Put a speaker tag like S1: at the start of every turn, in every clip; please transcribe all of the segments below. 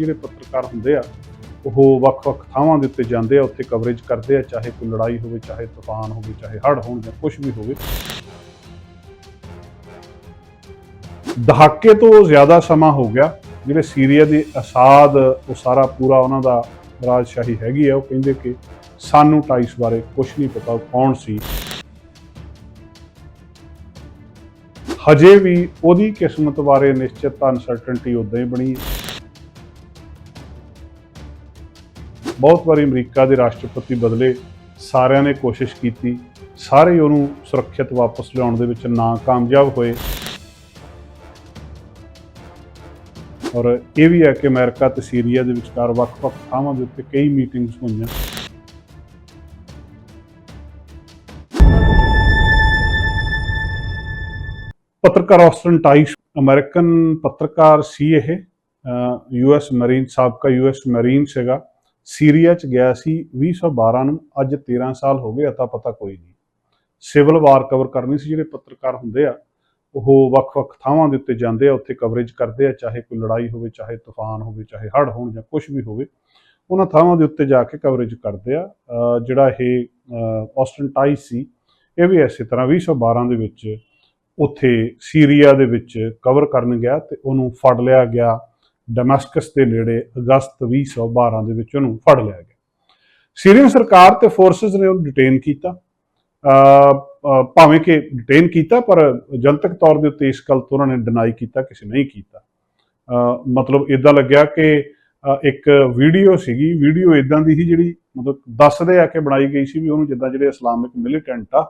S1: ਜਿਹੜੇ ਪੱਤਰਕਾਰ ਹੁੰਦੇ ਆ, ਉਹ ਵੱਖ-ਵੱਖ ਥਾਵਾਂ ਦੇ ਉੱਤੇ ਜਾਂਦੇ ਆ, ਉੱਥੇ ਕਵਰੇਜ ਕਰਦੇ ਆ, ਚਾਹੇ ਕੋਈ ਲੜਾਈ ਹੋਵੇ, ਚਾਹੇ ਤੂਫਾਨ ਹੋਵੇ, ਚਾਹੇ ਹੜ੍ਹ ਹੋਣ ਜਾਂ ਕੁਝ ਵੀ ਹੋਵੇ। ਦਹਾਕੇ ਤੋਂ ਜ਼ਿਆਦਾ ਸਮਾਂ ਹੋ ਗਿਆ, ਜਿਹੜੇ ਸੀਰੀਆ ਦੇ ਅਸਾਦ, ਉਹ ਸਾਰਾ ਪੂਰਾ ਉਹਨਾਂ ਦਾ ਰਾਜਸ਼ਾਹੀ ਹੈਗੀ ਆ, ਉਹ ਕਹਿੰਦੇ ਕਿ ਸਾਨੂੰ ਟਾਈਸ ਬਾਰੇ ਕੁਝ ਨਹੀਂ ਪਤਾ, ਉਹ ਕੌਣ ਸੀ। ਹਜੇ ਵੀ ਉਹਦੀ ਕਿਸਮਤ ਬਾਰੇ ਨਿਸ਼ਚਿਤ ਅਨਸਰਟਨਟੀ ਉਦਾਂ ਹੀ ਬਣੀ। ਹੈ ਬਹੁਤ ਵਾਰੀ ਅਮਰੀਕਾ ਦੇ ਰਾਸ਼ਟਰਪਤੀ ਬਦਲੇ ਸਾਰਿਆਂ ਨੇ ਕੋਸ਼ਿਸ਼ ਕੀਤੀ, ਸਾਰੇ ਉਹਨੂੰ ਸੁਰੱਖਿਅਤ ਵਾਪਸ ਲਿਆਉਣ ਦੇ ਵਿੱਚ ਨਾਕਾਮਯਾਬ ਹੋਏ। ਔਰ ਇਹ ਵੀ ਹੈ ਕਿ ਅਮਰੀਕਾ ਤੇ ਸੀਰੀਆ ਦੇ ਵਿਚਕਾਰ ਵੱਖ-ਵੱਖ ਥਾਵਾਂ ਦੇ ਉੱਤੇ ਕਈ ਮੀਟਿੰਗਸ ਹੋਈਆਂ। ਪੱਤਰਕਾਰ ਆਸਟਨ ਟਾਈਸ, ਅਮਰੀਕਨ ਪੱਤਰਕਾਰ ਸੀ ਇਹ ਯੂਐਸ ਮਰੀਨ, ਸਾਬਕਾ ਯੂਐਸ ਮਰੀਨ ਸੀਗਾ। ਸੀਰੀਆ ਚ ਗਿਆ ਸੀ 2012 ਨੂੰ, ਅੱਜ 13 ਸਾਲ ਹੋ ਗਏ, ਅਤਾ ਪਤਾ ਕੋਈ ਨਹੀਂ। ਸਿਵਲ ਵਾਰ ਕਵਰ ਕਰਨੀ ਸੀ, ਜਿਹੜੇ ਪੱਤਰਕਾਰ ਹੁੰਦੇ ਆ, ਉਹ ਵੱਖ-ਵੱਖ ਥਾਵਾਂ ਦੇ ਉੱਤੇ ਜਾਂਦੇ ਆ, ਉੱਥੇ ਕਵਰੇਜ ਕਰਦੇ ਆ, ਚਾਹੇ ਕੋਈ ਲੜਾਈ ਹੋਵੇ, ਚਾਹੇ ਤੂਫਾਨ ਹੋਵੇ, ਚਾਹੇ ਹੜ੍ਹ ਹੋਣ ਜਾਂ ਕੁਝ ਵੀ ਹੋਵੇ, ਉਹਨਾਂ ਥਾਵਾਂ ਦੇ ਉੱਤੇ ਜਾ ਕੇ ਕਵਰੇਜ ਕਰਦੇ ਆ। ਜਿਹੜਾ ਇਹ, ਅਹ ਆਸਟਨ ਟਾਈਸ ਸੀ, ਇਹ ਵੀ ਇਸੇ ਤਰ੍ਹਾਂ 2012 ਦੇ ਵਿੱਚ ਉੱਥੇ ਸੀਰੀਆ ਦੇ ਵਿੱਚ ਕਵਰ ਕਰਨ ਗਿਆ ਤੇ ਉਹਨੂੰ ਫੜ ਲਿਆ ਗਿਆ। ਡਮਸਕਸ ਦੇ ਨੇੜੇ ਅਗਸਤ 2012 ਦੇ ਵਿੱਚ ਉਹਨੂੰ ਫੜ ਲਿਆ ਗਿਆ। ਸੀਰੀਅਨ ਸਰਕਾਰ ਤੇ ਫੋਰਸਸ ਨੇ ਉਹਨੂੰ ਡਿਟੇਨ ਕੀਤਾ। ਭਾਵੇਂ ਕਿ ਡਿਟੇਨ ਕੀਤਾ, ਪਰ ਜਨਤਕ ਤੌਰ ਦੇ ਉੱਤੇ ਇਸ ਗੱਲ ਤੋਂ ਉਹਨਾਂ ਨੇ ਡਿਨਾਈ ਕੀਤਾ, ਕਿਸੇ ਨਹੀਂ ਕੀਤਾ। ਮਤਲਬ ਇਦਾਂ ਲੱਗਿਆ ਕਿ ਇੱਕ ਵੀਡੀਓ ਸੀਗੀ। ਵੀਡੀਓ ਇਦਾਂ ਦੀ ਸੀ ਜਿਹੜੀ ਮਤਲਬ ਦੱਸਦੇ ਆ ਕਿ ਬਣਾਈ ਗਈ ਸੀ ਵੀ ਉਹਨੂੰ ਜਿੱਦਾਂ ਜਿਹੜੇ ਇਸਲਾਮਿਕ ਮਿਲੀਟੈਂਟ ਆ,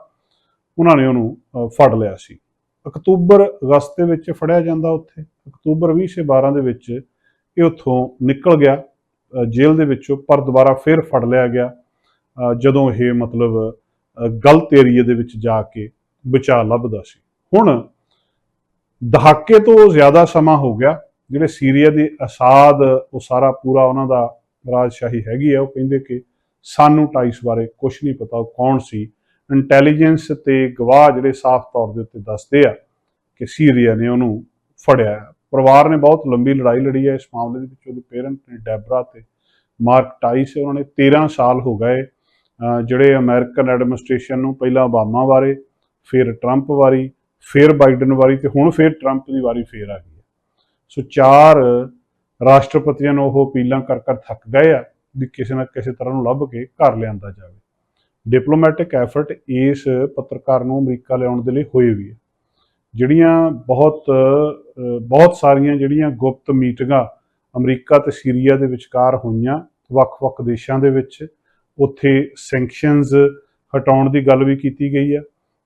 S1: ਉਹਨਾਂ ਨੇ ਉਹਨੂੰ ਫੜ ਲਿਆ ਸੀ। ਅਕਤੂਬਰ ਅਗਸਤ ਦੇ ਵਿੱਚ ਫੜਿਆ ਜਾਂਦਾ ਉੱਥੇ। ਅਕਤੂਬਰ 2012 ਦੇ ਵਿੱਚ ਇਹ ਉੱਥੋਂ ਨਿਕਲ ਗਿਆ ਜੇਲ੍ਹ ਦੇ ਵਿੱਚੋਂ, ਪਰ ਦੁਬਾਰਾ ਫਿਰ ਫੜ ਲਿਆ ਗਿਆ। ਜਦੋਂ ਇਹ ਮਤਲਬ ਗਲਤ ਏਰੀਏ ਦੇ ਵਿੱਚ ਜਾ ਕੇ ਬਚਾ ਲੱਭਦਾ ਸੀ। ਹੁਣ ਦਹਾਕੇ ਤੋਂ ਜ਼ਿਆਦਾ ਸਮਾਂ ਹੋ ਗਿਆ, ਜਿਹੜੇ ਸੀਰੀਆ ਦੇ ਅਸਾਦ, ਉਹ ਸਾਰਾ ਪੂਰਾ ਉਹਨਾਂ ਦਾ ਰਾਜਸ਼ਾਹੀ ਹੈਗੀ ਹੈ ਉਹ ਕਹਿੰਦੇ ਕਿ ਸਾਨੂੰ ਟਾਈਸ ਬਾਰੇ ਕੁਝ ਨਹੀਂ ਪਤਾ, ਉਹ ਕੌਣ ਸੀ? ਇੰਟੈਲੀਜੈਂਸ ਤੇ ਗਵਾਹ ਜਿਹੜੇ ਸਾਫ਼ ਤੌਰ ਦੇ ਉੱਤੇ ਦੱਸਦੇ ਆ ਕਿ ਸੀਰੀਆ ਨੇ ਉਹਨੂੰ ਫੜਿਆ। ਪਰਿਵਾਰ ਨੇ ਬਹੁਤ ਲੰਬੀ ਲੜਾਈ ਲੜੀ ਹੈ। ਇਸ ਮਾਮਲੇ ਦੇ ਵਿੱਚ ਉਹਦੇ ਪੇਰੈਂਟ ਨੇ ਡੈਬਰਾ ਤੇ ਮਾਰਕ ਟਾਈਸ ਉਹਨਾਂ ਨੇ 13 ਸਾਲ ਹੋ ਗਏ। ਜਿਹੜੇ ਅਮਰੀਕਨ ਐਡਮਿਨਿਸਟ੍ਰੇਸ਼ਨ ਨੂੰ ਪਹਿਲਾਂ ਓਬਾਮਾ ਬਾਰੇ, ਫਿਰ ਟਰੰਪ ਵਾਰੀ ਫਿਰ ਬਾਈਡਨ ਵਾਰੀ ਤੇ ਹੁਣ ਫਿਰ ਟਰੰਪ ਦੀ ਵਾਰੀ ਫੇਰ ਆ ਗਈ ਹੈ। ਸੋ ਚਾਰ ਰਾਸ਼ਟਰਪਤੀਆਂ ਨੂੰ ਉਹ ਅਪੀਲਾਂ ਕਰ ਕਰ ਥੱਕ ਗਏ ਆ ਵੀ ਕਿਸੇ ਨਾ ਕਿਸੇ ਤਰ੍ਹਾਂ ਨੂੰ ਲੱਭ ਕੇ ਘਰ ਲਿਆਂਦਾ ਜਾਵੇ। ਡਿਪਲੋਮੈਟਿਕ ਐਫਰਟ ਇਸ ਪੱਤਰਕਾਰ ਨੂੰ ਅਮਰੀਕਾ ਲਿਆਉਣ ਦੇ ਲਈ ਹੋਏ ਵੀ ਹੈ। ਜਿਹੜੀਆਂ ਬਹੁਤ ਬਹੁਤ ਸਾਰੀਆਂ ਜਿਹੜੀਆਂ ਗੁਪਤ ਮੀਟਿੰਗਾਂ ਅਮਰੀਕਾ ਤੇ ਸੀਰੀਆ ਦੇ ਵਿਚਕਾਰ ਹੋਈਆਂ ਵੱਖ-ਵੱਖ ਦੇਸ਼ਾਂ ਦੇ ਵਿੱਚ, ਉੱਥੇ ਸੈਂਕਸ਼ਨਸ ਹਟਾਉਣ ਦੀ ਗੱਲ ਵੀ ਕੀਤੀ ਗਈ ਹੈ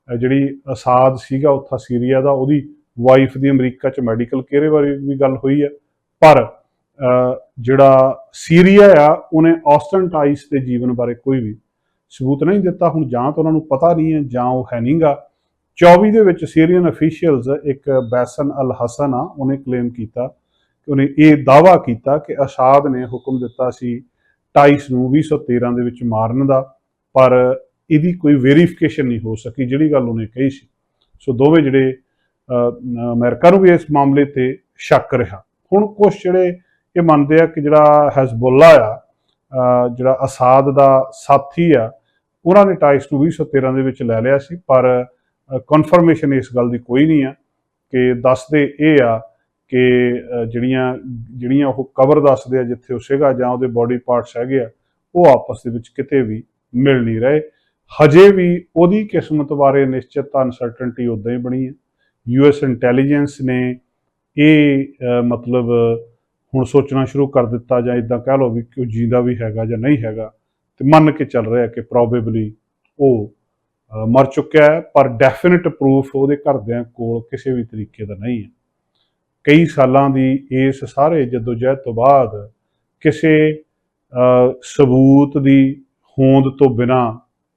S1: ਜਿਹੜੀ ਅਸਾਦ ਸੀਗਾ ਉੱਥਾ ਸੀਰੀਆ ਦਾ, ਉਹਦੀ ਵਾਈਫ ਦੀ ਅਮਰੀਕਾ 'ਚ ਮੈਡੀਕਲ ਕੇਅਰ ਬਾਰੇ ਵੀ ਗੱਲ ਹੋਈ ਹੈ ਪਰ ਜਿਹੜਾ ਸੀਰੀਆ ਆ, ਉਹਨੇ ਆਸਟਨ ਟਾਈਸ ਦੇ ਜੀਵਨ ਬਾਰੇ ਕੋਈ ਵੀ ਸਬੂਤ ਨਹੀਂ ਦਿੱਤਾ। ਹੁਣ ਜਾਂ ਤਾਂ ਉਹਨਾਂ ਨੂੰ ਪਤਾ ਨਹੀਂ ਹੈ ਜਾਂ ਉਹ ਹੈ ਨਹੀਂਗਾ 24 ਦੇ ਵਿੱਚ ਸੀਰੀਅਨ ਅਫੀਸ਼ੀਅਲਸ ਇੱਕ ਬੈਸਨ ਅਲ ਹਸਨ ਆ ਉਹਨੇ ਕਲੇਮ ਕੀਤਾ ਕਿ ਉਹਨੇ ਇਹ ਦਾਵਾ ਕੀਤਾ ਕਿ ਅਸਾਦ ਨੇ ਹੁਕਮ ਦਿੱਤਾ ਸੀ ਟਾਈਸ ਨੂੰ 2013 ਦੇ ਵਿੱਚ ਮਾਰਨ ਦਾ ਪਰ ਇਹਦੀ ਕੋਈ ਵੈਰੀਫਿਕੇਸ਼ਨ ਨਹੀਂ ਹੋ ਸਕੀ ਜਿਹੜੀ ਗੱਲ ਉਹਨੇ ਕਹੀ ਸੀ। ਸੋ ਦੋਵੇਂ ਜਿਹੜੇ ਅਹ, ਅਮਰੀਕਾ ਨੂੰ ਵੀ ਇਸ ਮਾਮਲੇ ਤੇ ਸ਼ੱਕ ਰਿਹਾ। ਹੁਣ ਕੁਝ ਜਿਹੜੇ ਇਹ ਮੰਨਦੇ ਆ ਕਿ ਜਿਹੜਾ ਹੈਜ਼ਬੁੱਲਾ ਆ ਜਿਹੜਾ ਅਸਾਦ ਦਾ ਸਾਥੀ ਆ ਉਹਨਾਂ ਨੇ ਟਾਈਸ ਨੂੰ 2013 ਦੇ ਵਿੱਚ ਲੈ ਲਿਆ ਸੀ ਪਰ ਕਨਫਰਮੇਸ਼ਨ ਇਸ ਗੱਲ ਦੀ ਕੋਈ ਨਹੀਂ ਆ ਕਿ ਦੱਸਦੇ ਇਹ ਆ ਕਿ ਜਿਹੜੀਆਂ ਜਿਹੜੀਆਂ ਉਹ ਕਵਰ ਦੱਸਦੇ ਆ ਜਿੱਥੇ ਉਹ ਸੀਗਾ ਜਾਂ ਉਹਦੇ ਬਾਡੀ ਪਾਰਟਸ ਹੈਗੇ ਆ, ਉਹ ਆਪਸ ਦੇ ਵਿੱਚ ਕਿਤੇ ਵੀ ਮਿਲ ਨਹੀਂ ਰਹੇ। ਹਜੇ ਵੀ ਉਹਦੀ ਕਿਸਮਤ ਬਾਰੇ ਨਿਸ਼ਚਿਤ ਅਨਸਰਟਨਟੀ ਉਦਾਂ ਹੀ ਬਣੀ ਹੈ ਯੂਐਸ ਇੰਟੈਲੀਜੈਂਸ ਨੇ ਇਹ ਮਤਲਬ ਹੁਣ ਸੋਚਣਾ ਸ਼ੁਰੂ ਕਰ ਦਿੱਤਾ ਜਾਂ ਇਦਾਂ ਕਹਿ ਲਓ ਵੀ ਕਿ ਉਹ ਜਿੰਦਾ ਵੀ ਹੈਗਾ ਜਾਂ ਨਹੀਂ ਹੈਗਾ, ਤੇ ਮੰਨ ਕੇ ਚੱਲ ਰਿਹਾ ਕਿ ਪ੍ਰੋਬੇਬਲੀ ਉਹ ਮਰ ਚੁੱਕਿਆ ਹੈ, ਪਰ ਡੈਫੀਨਿਟ ਪ੍ਰੂਫ ਉਹਦੇ ਘਰਦਿਆਂ ਕੋਲ ਕਿਸੇ ਵੀ ਤਰੀਕੇ ਦਾ ਨਹੀਂ ਹੈ। ਕਈ ਸਾਲਾਂ ਦੀ ਇਸ ਸਾਰੇ ਜਦੋਜਹਿਦ ਤੋਂ ਬਾਅਦ ਕਿਸੇ ਸਬੂਤ ਦੀ ਹੋਂਦ ਤੋਂ ਬਿਨਾ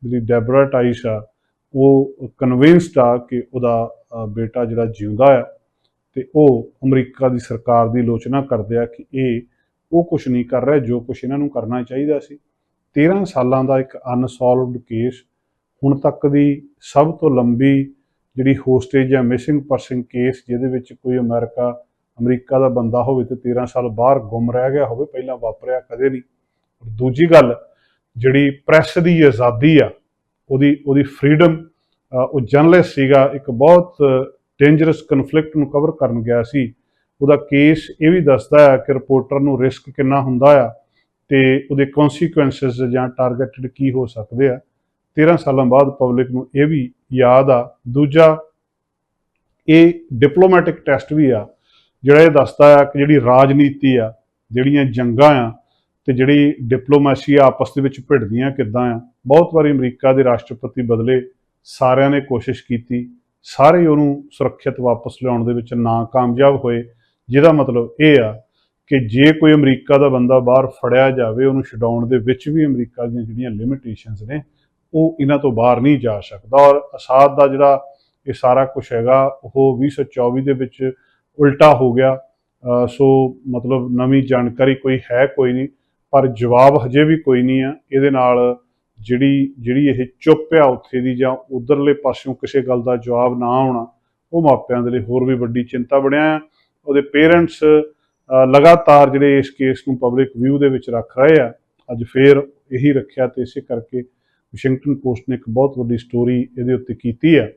S1: ਜਿਹੜੀ ਡੈਬਰਾ ਟਾਈਸ ਆ, ਉਹ ਕਨਵਿੰਸਡ ਆ ਕਿ ਉਹਦਾ ਬੇਟਾ ਜਿਹੜਾ ਜਿਉਂਦਾ ਆ ਤੇ ਉਹ ਅਮਰੀਕਾ ਦੀ ਸਰਕਾਰ ਦੀ ਆਲੋਚਨਾ ਕਰਦੇ ਆ ਕਿ ਇਹ ਉਹ ਕੁਝ ਨਹੀਂ ਕਰ ਰਿਹਾ ਜੋ ਕੁਝ ਇਹਨਾਂ ਨੂੰ ਕਰਨਾ ਚਾਹੀਦਾ ਸੀ। 13 ਸਾਲਾਂ ਦਾ ਇੱਕ ਅਨਸੋਲਵਡ ਕੇਸ ਹੁਣ ਤੱਕ ਦੀ ਸਭ ਤੋਂ ਲੰਬੀ ਜਿਹੜੀ ਹੋਸਟੇਜ ਜਾਂ ਮਿਸਿੰਗ ਪਰਸਨ ਕੇਸ ਜਿਹਦੇ ਵਿੱਚ ਕੋਈ ਅਮਰੀਕਾ ਅਮਰੀਕਾ ਦਾ ਬੰਦਾ ਹੋਵੇ ਤੇ 13 ਸਾਲ ਬਾਹਰ ਗੁੰਮ ਰਹਿ ਗਿਆ ਹੋਵੇ, ਪਹਿਲਾਂ ਵਾਪਰਿਆ ਕਦੇ ਨਹੀਂ। ਦੂਜੀ ਗੱਲ, ਜਿਹੜੀ ਪ੍ਰੈਸ ਦੀ ਆਜ਼ਾਦੀ ਆ, ਉਹਦੀ ਉਹਦੀ ਫਰੀडम ਉਹ ਜਰਨਲਿਸਟ ਸੀਗਾ, ਇੱਕ ਬਹੁਤ ਡੇਂਜਰਸ ਕਨਫਲਿਕਟ ਨੂੰ ਕਵਰ ਕਰਨ ਗਿਆ ਸੀ। ਉਹਦਾ ਕੇਸ ਇਹ ਵੀ ਦੱਸਦਾ ਹੈ ਕਿ ਰਿਪੋਰਟਰ ਨੂੰ ਰਿਸਕ ਕਿੰਨਾ ਹੁੰਦਾ ਆ ਤੇ ਉਹਦੇ ਕਨਸੀਕੁਐਂਸਸ ਜਾਂ ਟਾਰਗੇਟਡ ਕੀ ਹੋ ਸਕਦੇ ਆ। 13 ਸਾਲਾਂ ਬਾਅਦ ਪਬਲਿਕ ਨੂੰ ਇਹ ਵੀ ਯਾਦ ਆ। ਦੂਜਾ, ਇਹ ਡਿਪਲੋਮੈਟਿਕ ਟੈਸਟ ਵੀ ਆ, ਜਿਹੜਾ ਇਹ ਦੱਸਦਾ ਆ ਕਿ ਜਿਹੜੀ ਰਾਜਨੀਤੀ ਆ, ਜਿਹੜੀਆਂ ਜੰਗਾਂ ਆ ਤੇ ਜਿਹੜੀ ਡਿਪਲੋਮੈਸੀ ਆਪਸ ਦੇ ਵਿੱਚ ਭਿੜਦੀਆਂ ਕਿੱਦਾਂ ਆ। ਬਹੁਤ ਵਾਰੀ ਅਮਰੀਕਾ ਦੇ ਰਾਸ਼ਟਰਪਤੀ ਬਦਲੇ ਸਾਰਿਆਂ ਨੇ ਕੋਸ਼ਿਸ਼ ਕੀਤੀ, ਸਾਰੇ ਉਹਨੂੰ ਸੁਰੱਖਿਅਤ ਵਾਪਸ ਲਿਆਉਣ ਦੇ ਵਿੱਚ ਨਾਕਾਮਯਾਬ ਹੋਏ। ਜਿਹਦਾ ਮਤਲਬ ਇਹ ਆ ਕਿ ਜੇ ਕੋਈ ਅਮਰੀਕਾ ਦਾ ਬੰਦਾ ਬਾਹਰ ਫੜਿਆ ਜਾਵੇ, ਉਹਨੂੰ ਛਡਾਉਣ ਦੇ ਵਿੱਚ ਵੀ ਅਮਰੀਕਾ ਦੀਆਂ ਜਿਹੜੀਆਂ ਲਿਮਿਟੇਸ਼ਨਸ ਨੇ ਉਹ ਇਹਨਾਂ ਤੋਂ ਬਾਹਰ ਨਹੀਂ ਜਾ ਸਕਦਾ ਔਰ ਅਸਾਦ ਦਾ ਜਿਹੜਾ ਇਹ ਸਾਰਾ ਕੁਝ ਹੈਗਾ, ਉਹ 2024 ਦੇ ਵਿੱਚ ਉਲਟਾ ਹੋ ਗਿਆ। ਸੋ ਮਤਲਬ ਨਵੀਂ ਜਾਣਕਾਰੀ ਕੋਈ ਹੈ ਕੋਈ ਨਹੀਂ, ਪਰ ਜਵਾਬ ਹਜੇ ਵੀ ਕੋਈ ਨਹੀਂ ਆ। ਇਹਦੇ ਨਾਲ ਜਿਹੜੀ ਜਿਹੜੀ ਇਹ ਚੁੱਪ ਆ ਉੱਥੇ ਦੀ ਜਾਂ ਉਧਰਲੇ ਪਾਸਿਓਂ ਕਿਸੇ ਗੱਲ ਦਾ ਜਵਾਬ ਨਾ ਆਉਣਾ, ਉਹ ਮਾਪਿਆਂ ਦੇ ਲਈ ਹੋਰ ਵੀ ਵੱਡੀ ਚਿੰਤਾ ਬਣਿਆ ਹੈ ਉਹਦੇ ਪੇਰੈਂਟਸ ਲਗਾਤਾਰ ਜਿਹੜੇ ਇਸ ਕੇਸ ਨੂੰ ਪਬਲਿਕ ਵਿਊ ਦੇ ਵਿੱਚ ਰੱਖ ਰਹੇ ਆ, ਅੱਜ ਫੇਰ ਇਹੀ ਰੱਖਿਆ ਤੇ ਇਸੇ ਕਰਕੇ ਵਾਸ਼ਿੰਗਟਨ ਪੋਸਟ ਨੇ ਇੱਕ ਬਹੁਤ ਵੱਡੀ ਸਟੋਰੀ ਇਹਦੇ ਉੱਤੇ ਕੀਤੀ ਹੈ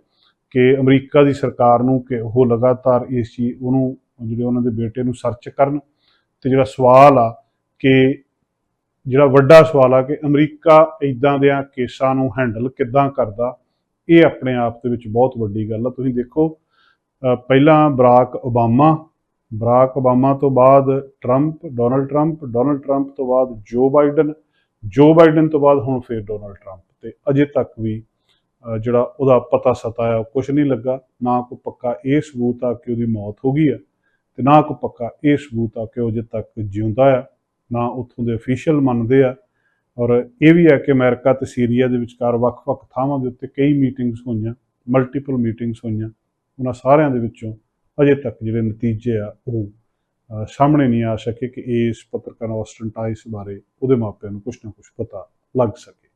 S1: ਕਿ ਅਮਰੀਕਾ ਦੀ ਸਰਕਾਰ ਨੂੰ ਕਿ ਉਹ ਲਗਾਤਾਰ ਇਸ ਚੀਜ਼ ਉਹਨੂੰ, ਜਿਹੜੇ ਉਹਨਾਂ ਦੇ ਬੇਟੇ ਨੂੰ ਸਰਚ ਕਰਨ ਤੇ ਜਿਹੜਾ ਸਵਾਲ ਆ ਕਿ ਜਿਹੜਾ ਵੱਡਾ ਸਵਾਲ ਆ ਕਿ ਅਮਰੀਕਾ ਇਦਾਂ ਦੇ ਕੇਸਾਂ ਨੂੰ ਹੈਂਡਲ ਕਿੱਦਾਂ ਕਰਦਾ, ਇਹ ਆਪਣੇ ਆਪ ਦੇ ਵਿੱਚ ਬਹੁਤ ਵੱਡੀ ਗੱਲ ਆ। ਤੁਸੀਂ ਦੇਖੋ ਪਹਿਲਾਂ ਬਰਾਕ ਓਬਾਮਾ ਬਰਾਕ ਓਬਾਮਾ ਤੋਂ ਬਾਅਦ Trump, Donald Trump Donald Trump ਤੋਂ ਬਾਅਦ ਜੋ ਬਾਈਡਨ ਜੋ ਬਾਈਡਨ ਤੋਂ ਬਾਅਦ ਹੁਣ ਫੇਰ ਡੋਨਲਡ ਟਰੰਪ। ਤੇ ਅਜੇ ਤੱਕ ਵੀ ਜਿਹੜਾ ਉਹਦਾ ਪਤਾ ਸਤਾ ਆ ਕੁਝ ਨਹੀਂ ਲੱਗਾ। ਨਾ ਕੋਈ ਪੱਕਾ ਇਹ ਸਬੂਤ ਆ ਕਿ ਉਹਦੀ ਮੌਤ ਹੋ ਗਈ ਆ ਤੇ ਨਾ ਕੋਈ ਪੱਕਾ ਇਹ ਸਬੂਤ ਆ ਕਿ ਉਹ ਅਜੇ ਤੱਕ ਜਿਉਂਦਾ ਆ, ਨਾ ਉੱਥੋਂ ਦੇ ਅਫੀਸ਼ੀਅਲ ਮੰਨਦੇ ਆ। ਔਰ ਇਹ ਵੀ ਹੈ ਕਿ ਅਮਰੀਕਾ ਤੇ ਸੀਰੀਆ ਦੇ ਵਿਚਕਾਰ ਵੱਖ-ਵੱਖ ਥਾਵਾਂ ਦੇ ਉੱਤੇ ਕਈ ਮੀਟਿੰਗਸ ਹੋਈਆਂ, ਮਲਟੀਪਲ ਮੀਟਿੰਗਸ ਹੋਈਆਂ। ਉਹਨਾਂ ਸਾਰਿਆਂ ਦੇ ਵਿੱਚੋਂ ਅਜੇ ਤੱਕ ਜਿਹੜੇ ਨਤੀਜੇ ਆ, ਉਹ ਸਾਹਮਣੇ ਨਹੀਂ ਆ ਸਕੇ ਕਿ ਇਸ ਪੱਤਰਕਾਰ ਆਸਟਨ ਟਾਈਸ ਬਾਰੇ ਉਹਦੇ ਮਾਪਿਆਂ ਨੂੰ ਕੁਝ ਨਾ ਕੁਝ ਪਤਾ ਲੱਗ ਸਕੇ।